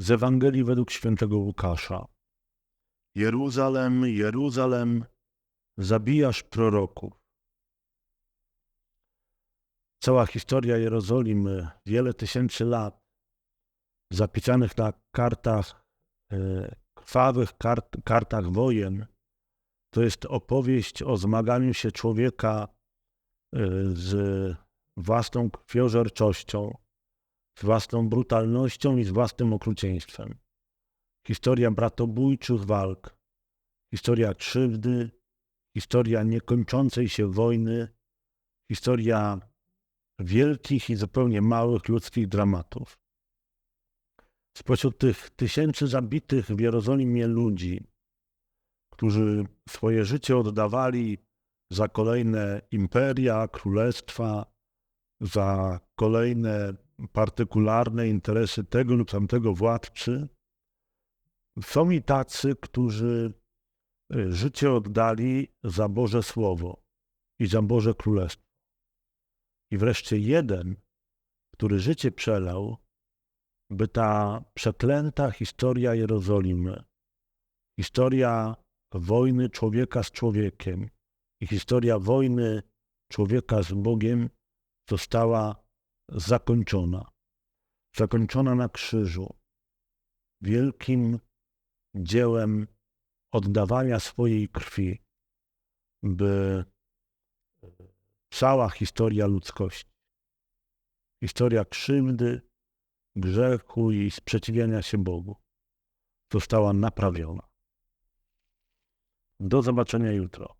z Ewangelii według świętego Łukasza. Jeruzalem, Jeruzalem, zabijasz proroków. Cała historia Jerozolimy, wiele tysięcy lat, zapisanych na kartach, e, krwawych kart, kartach wojen, to jest opowieść o zmaganiu się człowieka e, z własną krwiożerczością, z własną brutalnością i z własnym okrucieństwem. Historia bratobójczych walk, historia krzywdy, historia niekończącej się wojny, historia wielkich i zupełnie małych ludzkich dramatów. Spośród tych tysięcy zabitych w Jerozolimie ludzi, którzy swoje życie oddawali za kolejne imperia, królestwa, za kolejne partykularne interesy tego lub tamtego władcy, są i tacy, którzy y, życie oddali za Boże Słowo i za Boże Królestwo. I wreszcie jeden, który życie przelał, by ta przeklęta historia Jerozolimy, historia wojny człowieka z człowiekiem i historia wojny człowieka z Bogiem została zakończona. Zakończona na krzyżu, wielkim dziełem oddawania swojej krwi, by cała historia ludzkości, historia krzywdy, grzechu i sprzeciwiania się Bogu została naprawiona. Do zobaczenia jutro.